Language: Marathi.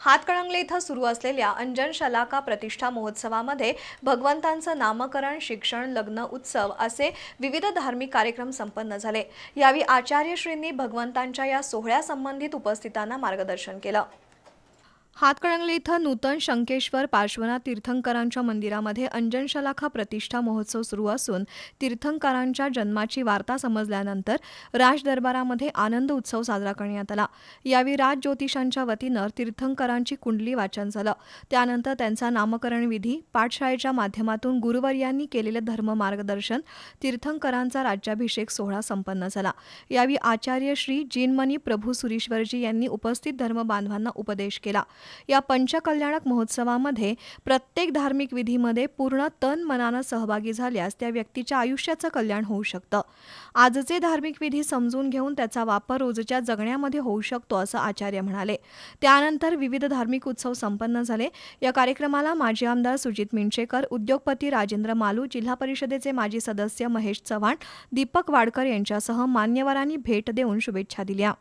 हातकणंगले इथं सुरू असलेल्या अंजन शलाका प्रतिष्ठा महोत्सवामध्ये भगवंतांचं नामकरण शिक्षण लग्न उत्सव असे विविध धार्मिक कार्यक्रम संपन्न झाले. यावेळी आचार्यश्रींनी भगवंतांच्या या सोहळ्यासंबंधित उपस्थितांना मार्गदर्शन केलं. हातकणंगले इथं नूतन शंकेश्वर पार्श्वनाथ तीर्थंकरांच्या मंदिरामध्ये अंजन शलाखा प्रतिष्ठा महोत्सव सुरू असून तीर्थंकरांच्या जन्माची वार्ता समजल्यानंतर राज दरबारामध्ये आनंद उत्सव साजरा करण्यात आला. यावेळी राज ज्योतिषांच्या वतीनं तीर्थंकरांची कुंडली वाचन झालं. त्यानंतर त्यांचा नामकरण विधी पाठशाळेच्या माध्यमातून गुरुवर्यांनी केलेलं धर्म मार्गदर्शन तीर्थंकरांचा राज्याभिषेक सोहळा संपन्न झाला. यावेळी आचार्य श्री जिनमनी प्रभू सुरीश्वरजी यांनी उपस्थित धर्मबांधवांना उपदेश केला. या पंचकल्याणक महोत्सवामध्ये प्रत्येक धार्मिक विधीमध्ये पूर्ण तन मनानं सहभागी झाल्यास त्या व्यक्तीच्या आयुष्याचं कल्याण होऊ शकतं. आजचे धार्मिक विधी समजून घेऊन त्याचा वापर रोजच्या जगण्यामध्ये होऊ शकतो असं आचार्य म्हणाले. त्यानंतर विविध धार्मिक उत्सव संपन्न झाले. या कार्यक्रमाला माजी आमदार सुजित मिंचेकर उद्योगपती राजेंद्र मालू जिल्हा परिषदेचे माजी सदस्य महेश चव्हाण दीपक वाडकर यांच्यासह मान्यवरांनी भेट देऊन शुभेच्छा दिल्या.